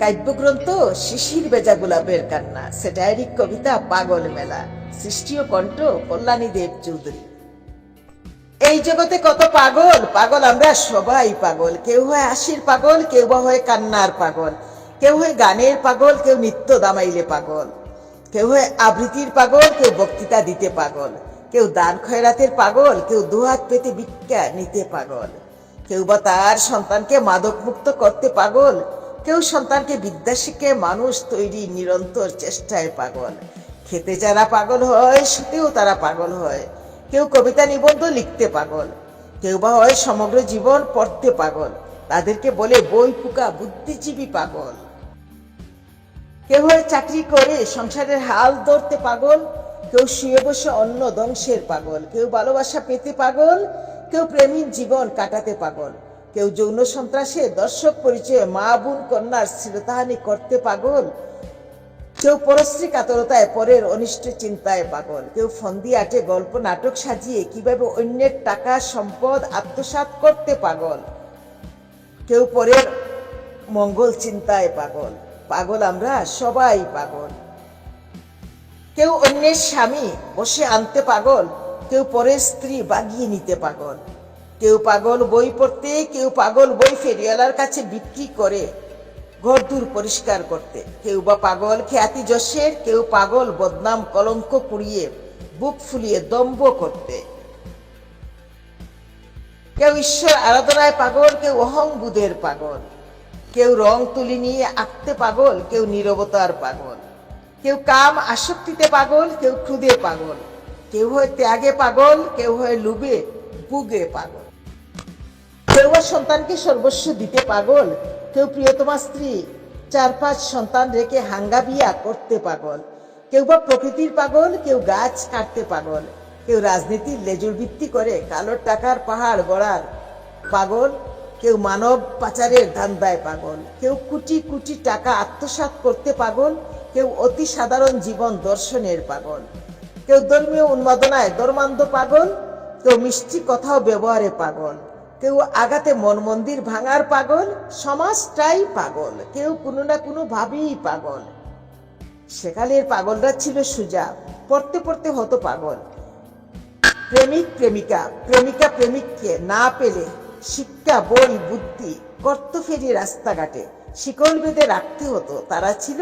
কাব্যগ্রন্থ শিশির বেজা গোলাপের কান্না। স্যাটারিক কবিতা পাগল মেলা। সৃষ্টি ও কণ্ঠ কল্যাণী দেব চৌধুরী। এই জগতে কত পাগল পাগল আমরা সবাই পাগল। কেউ হয় হাসির পাগল, কেউ বা হয় কান্নার পাগল। কেউ হয় গানের পাগল, কেউ নিত্য দামাইলে পাগল। কেউ হয় আবৃত্তির পাগল, কেউ বক্তৃতা দিতে পাগল। কেউ দান খয়রাতের পাগল, কেউ দুহাত পেতে ভিক্ষা নিতে পাগল। কেউ বা তার সন্তানকে মাদক মুক্ত করতে পাগল কেউ সন্তানকে বিদ্যা শিখে মানুষ তৈরি নিরন্তর চেষ্টায় পাগল। খেতে যারা পাগল হয়, শুতেও তারা পাগল হয়। কেউ কবিতা নিবন্ধ লিখতে পাগল। কেউ বা হয় সমগ্র জীবন পড়তে পাগল। তাদেরকে বলে বই পুকা, বুদ্ধিজীবী পাগল। কেউ হয় চাকরি করে, সংসারের হাল ধরতে পাগল। কেউ শুয়ে বসে অন্য ধ্বংসের পাগল। কেউ ভালোবাসা পেতে পাগল। কেউ প্রেমীর জীবন কাটাতে পাগল। কেউ যৌন সন্ত্রাসে দর্শক পরিচয়ে মা, বোন, কন্যার শ্রীতাহানি করতে পাগল। কেউ পরশ্রী কাতরতায় পরের অনিষ্ট চিন্তায় পাগল। কেউ ফন্দি আটে গল্প নাটক সাজিয়ে কীভাবে অন্যের টাকা, সম্পদ আত্মসাৎ করতে পাগল। কেউ পরের মঙ্গল চিন্তায় পাগল। পাগল আমরা সবাই পাগল। কেউ অন্যের স্বামী বসে আনতে পাগল। কেউ পরের স্ত্রী বাগিয়ে নিতে পাগল। কেউ পাগল বই পড়তে, কেউ পাগল বই ফেরিওয়ালার কাছে বিক্রি করে, ঘর দূর পরিষ্কার করতে। কেউ বা পাগল খ্যাতি যশের, কেউ পাগল বদনাম কলঙ্ক কুড়িয়ে, বুক ফুলিয়ে দম্ভ করতে। কেউ ঈশ্বর আরাধনায় পাগল, কেউ অহং বুধের পাগল। কেউ রং তুলি নিয়ে আঁকতে পাগল, কেউ নীরবতার পাগল। কেউ কাম আসক্তিতে পাগল, কেউ ক্ষুদে পাগল। কেউ হয় ত্যাগে পাগল, কেউ হয় লুবে বুগে পাগল। কেউ বা সন্তানকে সর্বস্ব দিতে পাগল। কেউ প্রিয়তমা স্ত্রী, চার পাঁচ সন্তান রেখে হাঙ্গা বিয়া করতে পাগল। কেউ বা প্রকৃতির পাগল, কেউ গাছ কাটতে পাগল। কেউ রাজনীতির লেজুর ভিত্তি করে কালো টাকার পাহাড় গড়ার পাগল। কেউ মানব পাচারের ধান্দায় পাগল। কেউ কোটি কোটি টাকা আত্মসাৎ করতে পাগল। কেউ অতি সাধারণ জীবন দর্শনের পাগল। কেউ ধর্মীয় উন্মাদনায় ধর্মান্ধ পাগল। কেউ মিষ্টি কথাও ব্যবহারে পাগল। কেউ আগাতে মন মন্দির ভাঙার পাগল, সমাজটাই পাগল। কেউ কোনো না কোনো ভাবেই পাগল। সেকালের পাগলরা ছিল সুজা, পড়তে পড়তে হতো পাগল। প্রেমিক, প্রেমিকা প্রেমিকা, প্রেমিককে না পেলে শিক্ষা, বই, বুদ্ধি কর্ত ফেরি রাস্তাঘাটে শিকল বেঁধে রাখতে হতো। তারা ছিল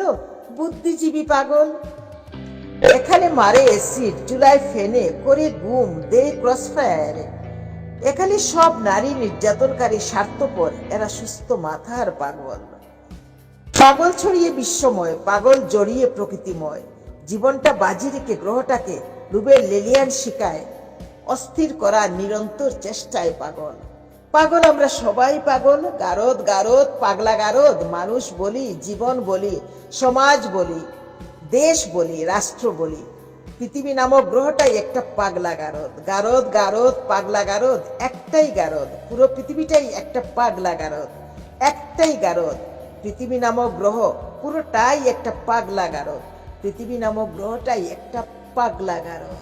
বুদ্ধিজীবী পাগল। এখানে মারে অ্যাসিড জুলাই ফেনে, করে গুম দে ক্রসফায়ারে এখানে সব নারী নির্যাতনকারী স্বার্থপর, এরা সুস্থ মাথার পাগল। পাগল ছড়িয়ে বিশ্বময়, পাগল জড়িয়ে প্রকৃতিময়। জীবনটা বাজি রেখে গ্রহটাকে রুবের লেলিয়ান শিকায়, অস্থির করা নিরন্তর চেষ্টায় পাগল। পাগল আমরা সবাই পাগল, গারদ গারদ, পাগলা গারদ, মানুষ বলি, জীবন বলি, সমাজ বলি, দেশ বলি, রাষ্ট্র বলি। পৃথিবী নামক গ্রহটাই একটা পাগলা গারদ গারদ গারদ পাগলা গারদ একটাই গারদ। পুরো পৃথিবীটাই একটা পাগলা গারদ একটাই গারদ। পৃথিবী নামক গ্রহ পুরোটাই একটা পাগলা গারদ পৃথিবী নামক গ্রহটাই একটা পাগলা গারদ